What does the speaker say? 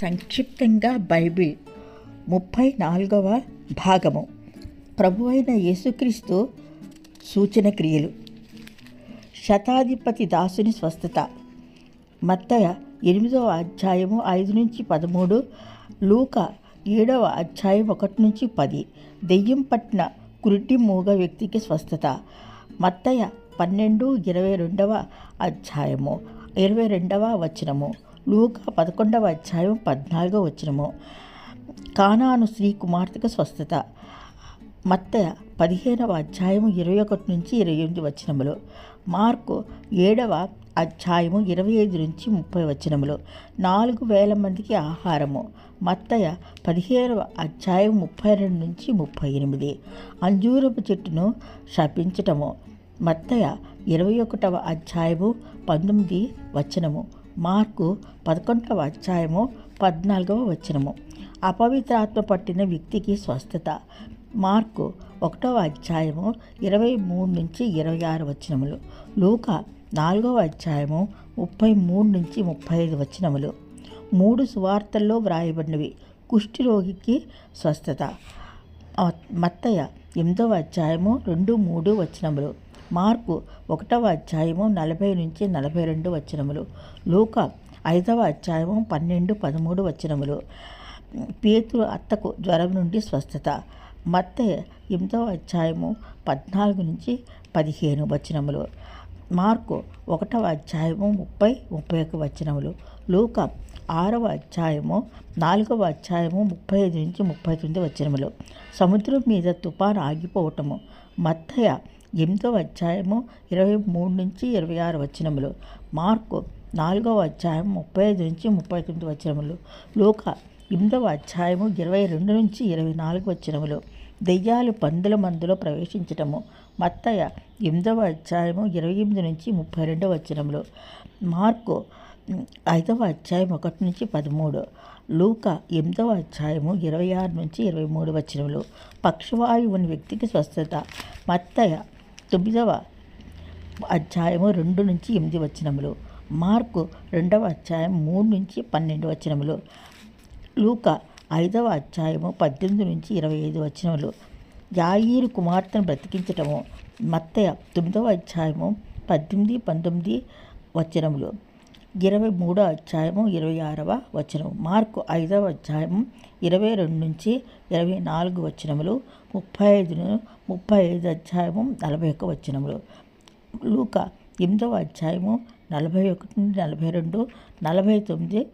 సంక్షిప్తంగా బైబిల్ ముప్పై నాలుగవ భాగము. ప్రభు అయిన యేసుక్రీస్తు సూచన క్రియలు. శతాధిపతి దాసుని స్వస్థత. మత్తయ ఎనిమిదవ అధ్యాయము ఐదు నుంచి పదమూడు లూక ఏడవ అధ్యాయం ఒకటి నుంచి పది. దెయ్యం పట్టిన కురిటి మూగ వ్యక్తికి స్వస్థత. మత్తయ పన్నెండు ఇరవై రెండవ అధ్యాయము ఇరవై రెండవ వచనము. లూకా పదకొండవ అధ్యాయం పద్నాలుగవ వచనము. కానాను స్త్రీ కుమార్తెకు స్వస్థత. మత్త పదిహేనవ అధ్యాయం ఇరవై ఒకటి నుంచి ఇరవై ఎనిమిది వచనములు. మార్కు ఏడవ అధ్యాయము ఇరవై ఐదు నుంచి ముప్పై వచనములు. నాలుగు వేల మందికి ఆహారము. మత్తయ పదిహేనవ అధ్యాయం ముప్పై రెండు నుంచి ముప్పై ఎనిమిది. అంజూరపు చెట్టును శపించటము. మత్తయ ఇరవై ఒకటవ అధ్యాయము పంతొమ్మిది వచనము. మార్కు పదకొండవ అధ్యాయము పద్నాలుగవ వచనము. అపవిత్రాత్మ పట్టిన వ్యక్తికి స్వస్థత. మార్కు ఒకటవ అధ్యాయము ఇరవై మూడు నుంచి ఇరవై ఆరు వచనములు. లూక నాలుగవ అధ్యాయము ముప్పై మూడు నుంచి ముప్పై ఐదు వచనములు. మూడు సువార్తల్లో వ్రాయబడినవి. కుష్ఠిరోగికి స్వస్థత. మత్తయ్య ఎనిమిదవ అధ్యాయము రెండు మూడు వచనములు. మార్కు ఒకటవ అధ్యాయము నలభై నుంచి నలభై రెండు వచనములు లూక ఐదవ అధ్యాయము పన్నెండు పదమూడు వచనములు. పేతురు అత్తకు జ్వరం నుండి స్వస్థత. మత్తయ్య ఎనిమిదవ అధ్యాయము పద్నాలుగు నుంచి పదిహేను వచనములు. మార్కు ఒకటవ అధ్యాయము ముప్పై ముప్పై ఒక వచనములు. లూక ఆరవ అధ్యాయము నాలుగవ అధ్యాయము ముప్పై ఐదు నుంచి ముప్పై తొమ్మిది వచనములు. సముద్రం మీద తుపాను ఆగిపోవటము. మత్తయ ఎనిమిదవ అధ్యాయము ఇరవై మూడు నుంచి ఇరవై ఆరు వచనములు. మార్కు నాలుగవ అధ్యాయం ముప్పై ఐదు నుంచి ముప్పై తొమ్మిది వచనములు. లోక ఎనిమిదవ అధ్యాయము ఇరవై రెండు నుంచి ఇరవై నాలుగు వచనములు. దెయ్యాలు పందుల మందులో ప్రవేశించటము. మత్తయ ఎనిమిదవ అధ్యాయము ఇరవై ఎనిమిది నుంచి ముప్పై రెండవ వచనములు. మార్కు ఐదవ అధ్యాయం ఒకటి నుంచి పదమూడు. లూక ఎనిమిదవ అధ్యాయము ఇరవై ఆరు నుంచి ఇరవై మూడు వచనములు. పక్షవాయువు ఉన్న వ్యక్తికి స్వస్థత. మత్తయ తొమ్మిదవ అధ్యాయము రెండు నుంచి ఎనిమిది వచనములు. మార్కు రెండవ అధ్యాయం మూడు నుంచి పన్నెండు వచనములు. లూక ఐదవ అధ్యాయము పద్దెనిమిది నుంచి ఇరవై ఐదు వచనములు. యాయిరు కుమార్తెను బ్రతికించటము మత్తయ తొమ్మిదవ అధ్యాయము పద్దెనిమిది పంతొమ్మిది వచనములు. ఇరవై మూడో అధ్యాయము ఇరవై ఆరవ వచనం మార్కు ఐదవ అధ్యాయము ఇరవై రెండు నుంచి ఇరవై నాలుగు వచనములు ముప్పై ఐదు ముప్పై ఐదు అధ్యాయము నలభై ఒక్క వచనములు. లూక ఎనిమిదవ అధ్యాయము నలభై ఒకటి నుండి నలభై రెండు నలభై తొమ్మిది